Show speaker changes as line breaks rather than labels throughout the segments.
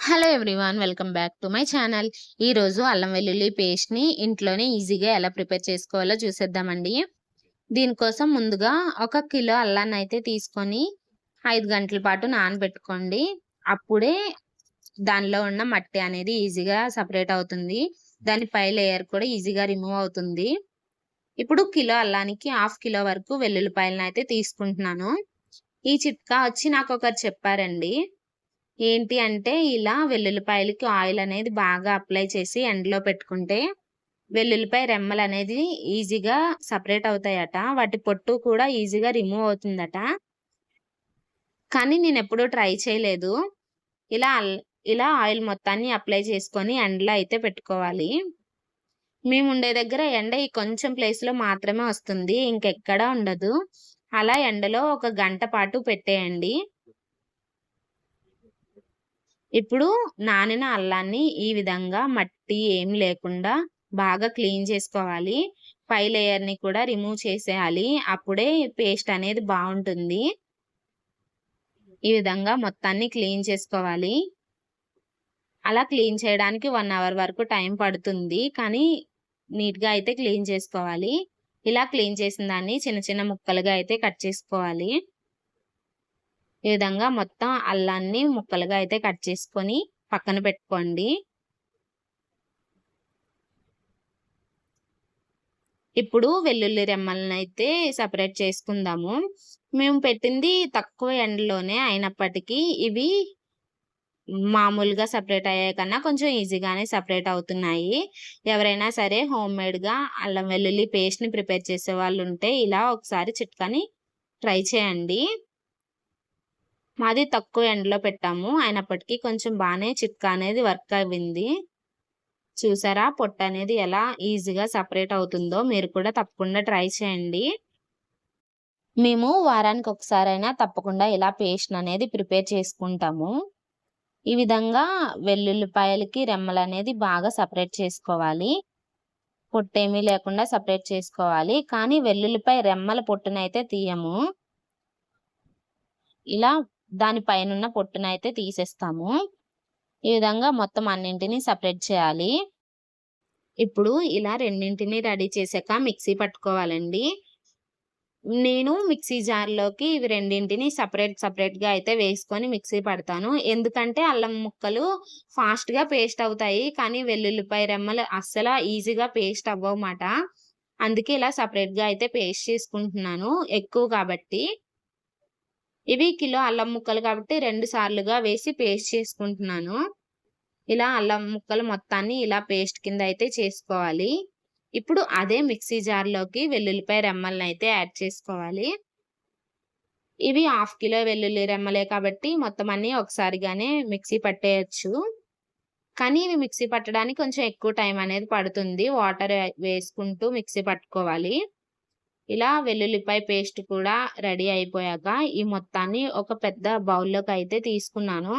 Hello everyone welcome back to my channel. ఈరోజు అల్లం వెల్లుల్లి పేస్ట్ని ఇంట్లోనే ఈజీగా ఎలా ప్రిపేర్ చేసుకోవాలో చూసేద్దామండి. దీనికోసం ముందుగా ఒక కిలో అల్లాన్ని అయితే తీసుకొని ఐదు గంటల పాటు నానబెట్టుకోండి. అప్పుడే దానిలో ఉన్న మట్టి అనేది ఈజీగా సపరేట్ అవుతుంది. దాని పై లేయర్ కూడా ఈజీగా రిమూవ్ అవుతుంది. ఇప్పుడు కిలో అల్లానికి హాఫ్ కిలో వరకు వెల్లుల్లిపాయలను అయితే తీసుకుంటున్నాను. ఈ చిట్కా వచ్చి నాకు ఒకరు చెప్పారండి. ఏంటి అంటే ఇలా వెల్లుల్లిపాయలకి ఆయిల్ అనేది బాగా అప్లై చేసి ఎండలో పెట్టుకుంటే వెల్లుల్లిపాయ రెమ్మలు అనేది ఈజీగా సపరేట్ అవుతాయట. వాటి పొట్టు కూడా ఈజీగా రిమూవ్ అవుతుందట. కానీ నేను ఎప్పుడూ ట్రై చేయలేదు. ఇలా ఇలా ఆయిల్ మొత్తాన్ని అప్లై చేసుకొని ఎండలో అయితే పెట్టుకోవాలి. మేము ఉండే దగ్గర ఎండ ఈ కొంచెం ప్లేస్లో మాత్రమే వస్తుంది. ఇంకెక్కడా ఉండదు. అలా ఎండలో ఒక గంట పాటు పెట్టేయండి. ఇప్పుడు నానిన అల్లాన్ని ఈ విధంగా మట్టి ఏం లేకుండా బాగా క్లీన్ చేసుకోవాలి. పై లేయర్ని కూడా రిమూవ్ చేసేయాలి. అప్పుడే పేస్ట్ అనేది బాగుంటుంది. ఈ విధంగా మొత్తాన్ని క్లీన్ చేసుకోవాలి. అలా క్లీన్ చేయడానికి వన్ అవర్ వరకు టైం పడుతుంది. కానీ నీట్గా అయితే క్లీన్ చేసుకోవాలి. ఇలా క్లీన్ చేసిన దాన్ని చిన్న చిన్న ముక్కలుగా అయితే కట్ చేసుకోవాలి. ఈ విధంగా మొత్తం అల్లాన్ని ముక్కలుగా అయితే కట్ చేసుకొని పక్కన పెట్టుకోండి. ఇప్పుడు వెల్లుల్లి రెమ్మలను అయితే సపరేట్ చేసుకుందాము. మేము పెట్టింది తక్కువ ఎండలోనే అయినప్పటికీ ఇవి మామూలుగా సపరేట్ అయ్యే కన్నా కొంచెం ఈజీగానే సపరేట్ అవుతున్నాయి. ఎవరైనా సరే హోమ్ మేడ్గా అల్లం వెల్లుల్లి పేస్ట్ని ప్రిపేర్ చేసే వాళ్ళు ఉంటే ఇలా ఒకసారి చిట్కాని ట్రై చేయండి. మాది తక్కువ ఎండలో పెట్టాము. అయినప్పటికీ కొంచెం బాగానే చిట్కా అనేది వర్క్ అయింది. చూసారా? పొట్ట అనేది ఎలా ఈజీగా సపరేట్ అవుతుందో మీరు కూడా తప్పకుండా ట్రై చేయండి. మేము వారానికి ఒకసారైనా తప్పకుండా ఇలా పేస్ట్ అనేది ప్రిపేర్ చేసుకుంటాము. ఈ విధంగా వెల్లుల్లిపాయలకి రెమ్మలు అనేది బాగా సపరేట్ చేసుకోవాలి. పొట్టేమీ లేకుండా సపరేట్ చేసుకోవాలి. కానీ వెల్లుల్లిపాయ రెమ్మల పొట్టునైతే తీయము. ఇలా దాని పైన పొట్టునైతే తీసేస్తాము. ఈ విధంగా మొత్తం అన్నింటినీ సపరేట్ చేయాలి. ఇప్పుడు ఇలా రెండింటిని రెడీ చేశాక మిక్సీ పట్టుకోవాలండి. నేను మిక్సీ జార్లోకి ఇవి రెండింటిని సపరేట్ సపరేట్గా అయితే వేసుకొని మిక్సీ పడతాను. ఎందుకంటే అల్లం ముక్కలు ఫాస్ట్గా పేస్ట్ అవుతాయి. కానీ వెల్లుల్లిపాయ రెమ్మలు అస్సలు ఈజీగా పేస్ట్ అవ్వమాట అందుకే ఇలా సపరేట్గా అయితే పేస్ట్ చేసుకుంటున్నాను. ఎక్కువ కాబట్టి ఇవి కిలో అల్లం ముక్కలు కాబట్టి రెండు సార్లుగా వేసి పేస్ట్ చేసుకుంటున్నాను. ఇలా అల్లం ముక్కలు మొత్తాన్ని ఇలా పేస్ట్ కింద అయితే చేసుకోవాలి. ఇప్పుడు అదే మిక్సీ జార్లోకి వెల్లుల్లిపాయ రెమ్మల్ని అయితే యాడ్ చేసుకోవాలి. ఇవి హాఫ్ కిలో వెల్లుల్లి రెమ్మలే కాబట్టి మొత్తం అన్ని ఒకసారిగానే మిక్సీ పట్టేయచ్చు. కానీ ఇవి మిక్సీ పట్టడానికి కొంచెం ఎక్కువ టైం అనేది పడుతుంది. వాటర్ వేసుకుంటూ మిక్సీ పట్టుకోవాలి. ఇలా వెల్లుల్లిపాయ పేస్ట్ కూడా రెడీ అయిపోయాక ఈ మొత్తాన్ని ఒక పెద్ద బౌల్లోకి అయితే తీసుకున్నాను.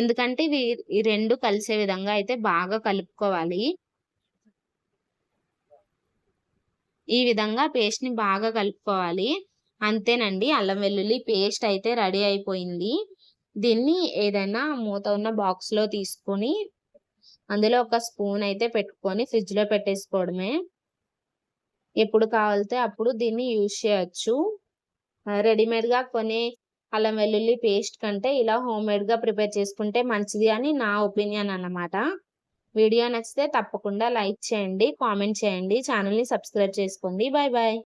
ఎందుకంటే ఇవి ఈ రెండు కలిసే విధంగా అయితే బాగా కలుపుకోవాలి. ఈ విధంగా పేస్ట్ని బాగా కలుపుకోవాలి. అంతేనండి అల్లం వెల్లుల్లి పేస్ట్ అయితే రెడీ అయిపోయింది. దీన్ని ఏదైనా మూత ఉన్న బాక్స్లో తీసుకొని అందులో ఒక స్పూన్ అయితే పెట్టుకొని ఫ్రిడ్జ్లో పెట్టేసుకోవడమే. ఎప్పుడు కావాలితే అప్పుడు దీన్ని యూజ్ చేయొచ్చు. రెడీమేడ్గా కొనే అల్లం వెల్లుల్లి పేస్ట్ కంటే ఇలా హోమ్ మేడ్గా ప్రిపేర్ చేసుకుంటే మంచిది అని నా ఒపీనియన్ అన్నమాట. వీడియో నచ్చితే తప్పకుండా లైక్ చేయండి కామెంట్ చేయండి ఛానల్ని సబ్స్క్రైబ్ చేసుకోండి. Bye bye.